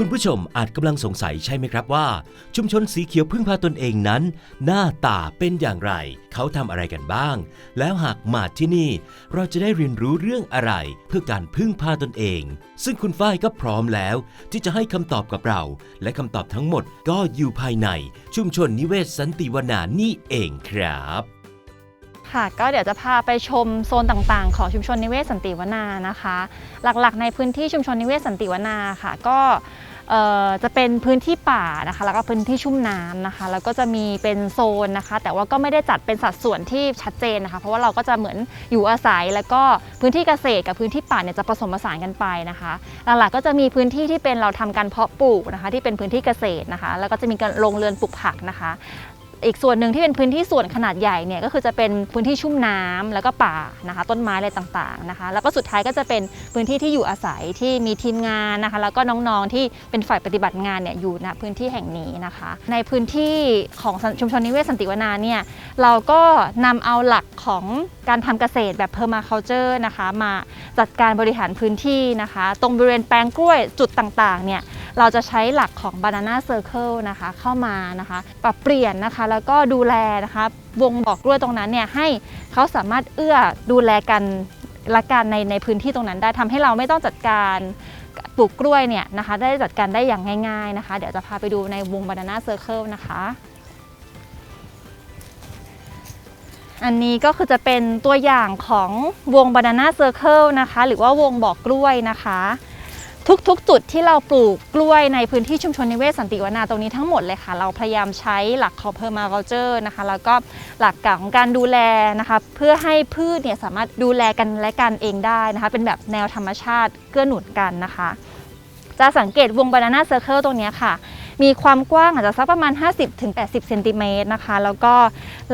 คุณผู้ชมอาจกำลังสงสัยใช่ไหมครับว่า ชุมชนสีเขียวพึ่งพาตนเองนั้น หน้าตาเป็นอย่างไร เขาทำอะไรกันบ้าง แล้วหากมาที่นี่ เราจะได้เรียนรู้เรื่องอะไร เพื่อการพึ่งพาตนเอง ซึ่งคุณฝ้ายก็พร้อมแล้ว ที่จะให้คำตอบกับเรา และคำตอบทั้งหมดก็อยู่ภายใน ชุมชนนิเวศสันติวนานี่เองครับค่ะก็เดี๋ยวจะพาไปชมโซนต่างๆ ของชุมชนนิเวศสันติวนานะคะ หลักๆ ในพื้นที่ชุมชนนิเวศสันติวนาค่ะ ก็ จะเป็นพื้นที่ป่านะคะ แล้วก็พื้นที่ชุ่มน้ำนะคะ แล้วก็จะมีเป็นโซนนะคะ แต่ว่าก็ไม่ได้จัดเป็นสัดส่วนที่ชัดเจนนะคะ เพราะว่าเราก็จะเหมือนอยู่อาศัย แล้วก็พื้นที่เกษตรกับพื้นที่ป่าเนี่ยจะผสมผสานกันไปนะคะหลักๆก็จะมีพื้นที่ที่เป็นเราทำการเพาะปลูกนะคะ ที่เป็นพื้นที่เกษตรนะคะ แล้วก็จะมีการลงเรือนปลูกผักนะคะ อีกส่วนหนึ่งที่เป็นพื้นที่ส่วนขนาดใหญ่เนี่ยก็คือจะเป็นพื้นที่ชุ่มน้ำแล้วก็ป่านะคะ ต้นไม้อะไรต่างๆนะคะ แล้วก็สุดท้ายก็จะเป็นพื้นที่ที่อยู่อาศัยที่มีทีมงานนะคะ แล้วก็น้องๆที่เป็นฝ่ายปฏิบัติงานเนี่ยอยู่ณพื้นที่แห่งนี้นะคะ ในพื้นที่ของชุมชนนิเวศสันติวนาเนี่ยเราก็นำเอาหลักของการทำเกษตรแบบ permaculture นะคะ มาจัดการบริหารพื้นที่นะคะ ตรงบริเวณแปลงกล้วยจุดต่างๆเนี่ย เราจะใช้หลักของ Banana Circle นะคะเข้ามานะคะปรับเปลี่ยนนะคะแล้วก็ดูแลนะคะวงบอกกล้วยตรงนั้นเนี่ยให้เขาสามารถเอื้อดูแลกันละกันในในพื้นที่ตรงนั้นได้ทำให้เราไม่ต้องจัดการปลูกกล้วยเนี่ยนะคะได้จัดการได้อย่างง่ายๆนะคะ เดี๋ยวจะพาไปดูในวง Banana Circle นะคะอันนี้ก็คือจะเป็นตัวอย่างของวง Banana Circle นะคะ หรือว่าวงบอกกล้วยนะคะ ทุกๆ จุดที่เราปลูกกล้วยในพื้นที่ชุมชนนิเวศสันติวนาตรงนี้ทั้งหมดเลยค่ะ เราพยายามใช้หลักของ permaculture นะคะแล้วก็หลักการของการดูแลนะคะเพื่อให้พืชเนี่ยสามารถดูแลกันและกันเองได้นะคะเป็นแบบแนวธรรมชาติเกื้อหนุนกันนะคะ จะสังเกตวง banana circle ตรงนี้ค่ะมีความกว้างอาจจะสักประมาณ 50-80เซนติเมตรนะคะ แล้วก็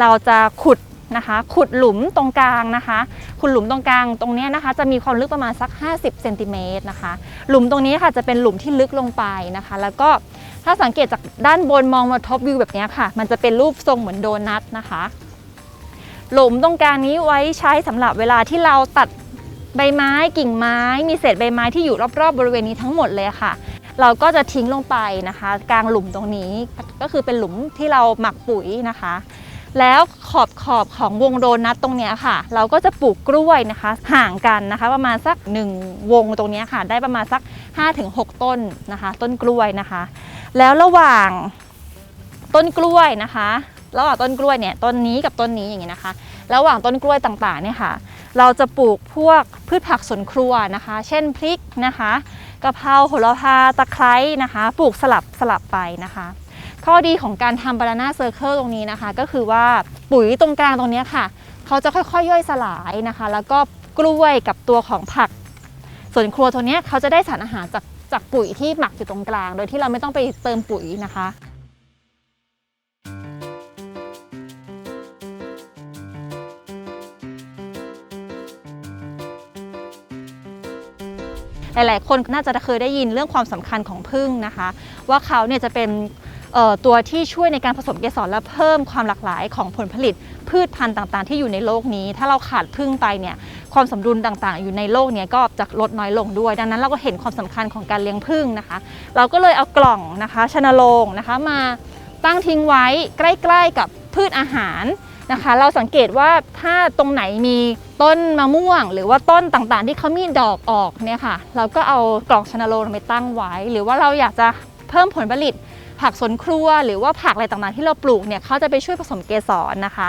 เราจะขุด นะคะ ขุดหลุมตรงกลางนะคะ ขุดหลุมตรงกลางตรงนี้นะคะ จะมีความลึกประมาณสัก 50เซนติเมตรนะคะ หลุมตรงนี้ค่ะจะเป็นหลุมที่ลึกลงไปนะคะ แล้วก็ถ้าสังเกตจากด้านบนมองมาท็อปวิวแบบนี้ค่ะ มันจะเป็นรูปทรงเหมือนโดนัทนะคะ หลุมตรงกลางนี้ไว้ใช้สำหรับเวลาที่เราตัดใบไม้กิ่งไม้ มีเศษใบไม้ที่อยู่รอบๆบริเวณนี้ทั้งหมดเลยค่ะ เราก็จะทิ้งลงไปนะคะ กลางหลุมตรงนี้ก็คือเป็นหลุมที่เราหมักปุ๋ยนะคะ แล้วขอบขอบของวงโดนัทตรงเนี้ยค่ะ เราก็จะปลูกกล้วยนะคะ ห่างกันนะคะ ประมาณสัก 1 วงตรงนี้ค่ะ ได้ประมาณสัก 5-6 ต้นนะคะ ต้นกล้วยนะคะ แล้วระหว่างต้นกล้วยนะคะระหว่างต้นกล้วยเนี่ยต้นนี้กับต้นนี้อย่างนี้นะคะ ระหว่างต้นกล้วยต่างๆเนี่ยค่ะ เราจะปลูกพวกพืชผักสวนครัวนะคะ เช่นพริกนะคะกะเพราโหระพาตะไคร้นะคะ ปลูกสลับสลับไปนะคะ ข้อดีของการทำบานาน่าเซอร์เคิลตรงนี้นะคะ ก็คือว่าปุ๋ยตรงกลางตรงนี้ค่ะ เขาจะค่อยๆย่อยสลายนะคะ แล้วก็กล้วยกับตัวของผัก ส่วนครัวตัวนี้เขาจะได้สารอาหารจากจากปุ๋ยที่หมักอยู่ตรงกลาง โดยที่เราไม่ต้องไปเติมปุ๋ยนะคะหลายๆ คนน่าจะเคยได้ยินเรื่องความสำคัญของพึ่งนะคะ ว่าเขาเนี่ยจะเป็น ตัวที่ช่วยในการผสมเกสรและเพิ่มความหลากหลายของผลผลิต พืชพันธุ์ต่างๆ ที่อยู่ในโลกนี้ ถ้าเราขาดพึ่งไปเนี่ยความสมดุลต่างๆ อยู่ในโลกเนี้ก็จะลดน้อยลงด้วย ดังนั้นเราก็เห็นความสำคัญของการเลี้ยงพึ่งนะคะ เราก็เลยเอากล่องนะคะชนโรงนะคะมาตั้งทิ้งไว้ใกล้ ๆ กับพืชอาหารนะคะ เราสังเกตว่าถ้าตรงไหนมีต้นมะม่วง หรือว่าต้นต่างๆ ที่เขามีดอกออกเนี่ยค่ะ เราก็เอากล่องชนโรงไปตั้งไว้ หรือว่าเราอยากจะเพิ่มผลผลิต ผักสวนครัว หรือว่าผักอะไรต่างๆ ที่เราปลูกเนี่ยเขาจะไปช่วยผสมเกสรนะคะ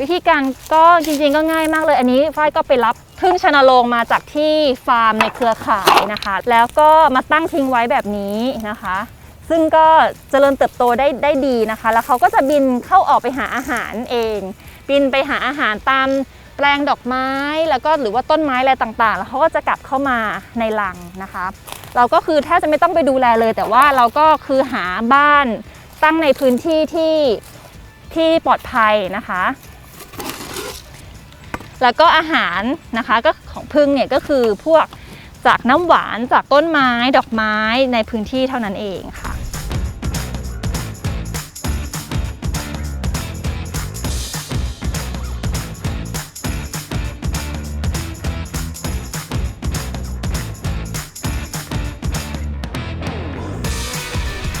วิธีการก็จริงๆก็ง่ายมากเลย อันนี้ฝ้ายก็ไปรับพึ่งชนโรงมาจากที่ฟาร์มในเครือข่ายนะคะ แล้วก็มาตั้งทิ้งไว้แบบนี้นะคะ ซึ่งก็เจริญเติบโตได้ได้ดีนะคะ แล้วเขาก็จะบินเข้าออกไปหาอาหารเอง บินไปหาอาหารตามแปลงดอกไม้แล้วก็หรือว่าต้นไม้อะไรต่างๆ แล้วเขาก็จะกลับเข้ามาในรังนะคะ เราก็คือแทบจะไม่ต้องไปดูแลเลย แต่ว่าเราก็คือหาบ้านตั้งในพื้นที่ที่ที่ปลอดภัยนะคะ แล้วก็อาหารนะคะก็ของพึ่งเนี่ยก็คือพวกจากน้ำหวานจากต้นไม้ดอกไม้ในพื้นที่เท่านั้นเองค่ะ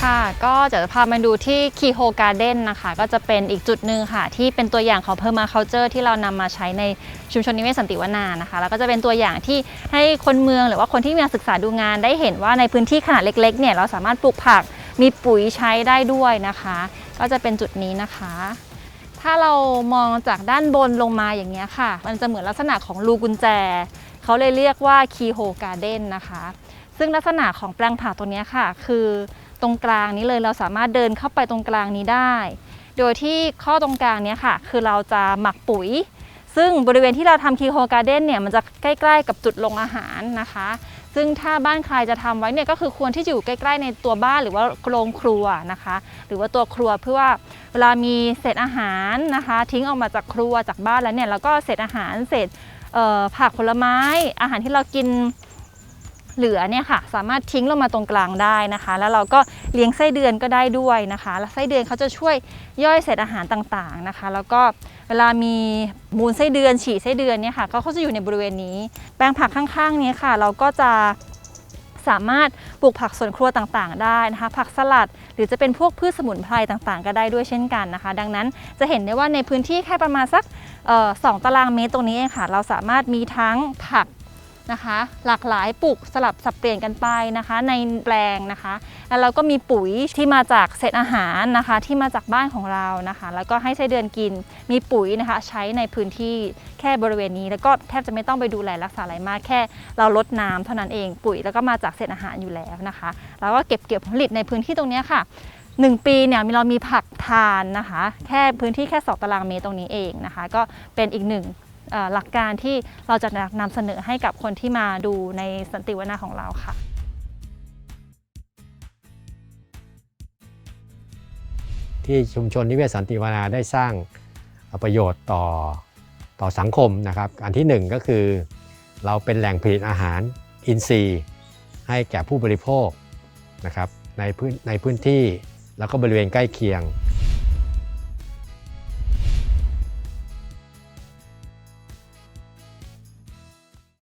ค่ะก็จะพามาดูที่คีโฮการ์เด้นนะคะ ก็จะเป็นอีกจุดหนึ่งค่ะ ที่เป็นตัวอย่างของเพอร์มาเคาเจอร์ที่เรานำมาใช้ในชุมชนนิเวศสันติวนานะคะ แล้วก็จะเป็นตัวอย่างที่ให้คนเมืองหรือว่าคนที่มาศึกษาดูงานได้เห็นว่าในพื้นที่ขนาดเล็กๆเนี่ยเราสามารถปลูกผักมีปุ๋ยใช้ได้ด้วยนะคะ ก็จะเป็นจุดนี้นะคะ ถ้าเรามองจากด้านบนลงมาอย่างเงี้ยค่ะ มันจะเหมือนลักษณะของรูกุญแจเขาเลยเรียกว่าคีโฮการ์เด้นนะคะ ซึ่งลักษณะของแปลงผักตัวเนี้ยค่ะ คือ รงกลางนี้เลยเราสามารถเดินเข้าไปตรงกลางนี้ได้ โดยที่ข้อตรงกลางนี้ค่ะ คือเราจะหมักปุ๋ย ซึ่งบริเวณที่เราทำคีโฮการ์เด้นเนี่ยมันจะใกล้ๆกับจุดลงอาหารนะคะ ซึ่งถ้าบ้านใครจะทำไว้เนี่ยก็คือควรที่จะอยู่ใกล้ๆ ในตัวบ้านหรือว่าโรงครัวนะคะ หรือว่าตัวครัวเพื่อว่าเวลามีเศษอาหารนะคะ ทิ้งออกมาจากครัวจากบ้านแล้วเนี่ยแล้วก็เศษอาหารเศษผักผลไม้อาหารที่เรากิน เหลือเนี่ยค่ะ สามารถทิ้งลงมาตรงกลางได้นะคะ แล้วเราก็เลี้ยงไส้เดือนก็ได้ด้วยนะคะ แล้วไส้เดือนเขาจะช่วยย่อยเศษอาหารต่างๆนะคะ แล้วก็เวลามีมูลไส้เดือนฉี่ไส้เดือนเนี่ยค่ะเขาก็จะอยู่ในบริเวณนี้ แปลงผักข้างๆนี้ค่ะ เราก็จะสามารถปลูกผักสวนครัวต่างๆ ได้นะคะ ผักสลัดหรือจะเป็นพวกพืชสมุนไพรต่างๆ ก็ได้ด้วยเช่นกันนะคะ ดังนั้นจะเห็นได้ว่าในพื้นที่แค่ประมาณสักสองตารางเมตรตรงนี้เองค่ะ เราสามารถมีทั้งผัก นะคะ หลากหลายปลูกสลับสับเปลี่ยนกันไปนะคะ ในแปลงนะคะแล้วเราก็มีปุ๋ยที่มาจากเศษอาหารนะคะ ที่มาจากบ้านของเรานะคะ แล้วก็ให้ไส้เดือนกินมีปุ๋ยนะคะ ใช้ในพื้นที่แค่บริเวณนี้ แล้วก็แทบจะไม่ต้องไปดูแลรักษาอะไรมากแค่ เราลดน้ำเท่านั้นเองปุ๋ยแล้วก็มาจากเศษอาหารอยู่แล้วนะคะแล้วก็เก็บเกี่ยวผลผลิตในพื้นที่ตรงนี้ค่ะ1ปีเนี่ยเรามีผักทานนะคะ แค่พื้นที่แค่ 2 ตารางเมตรตรงนี้เองนะคะ ก็เป็นอีกหนึ่ง หลักการที่เราจะนำเสนอให้กับคนที่มาดูในสันติวนาของเราค่ะที่ชุมชนนิเวศสันติวนาได้สร้างประโยชน์ต่อต่อสังคมนะครับ อันที่หนึ่งก็คือ เราเป็นแหล่งผลิตอาหารอินทรีย์ ให้แก่ผู้บริโภคนะครับในพื้นในพื้นที่แล้วก็บริเวณใกล้เคียง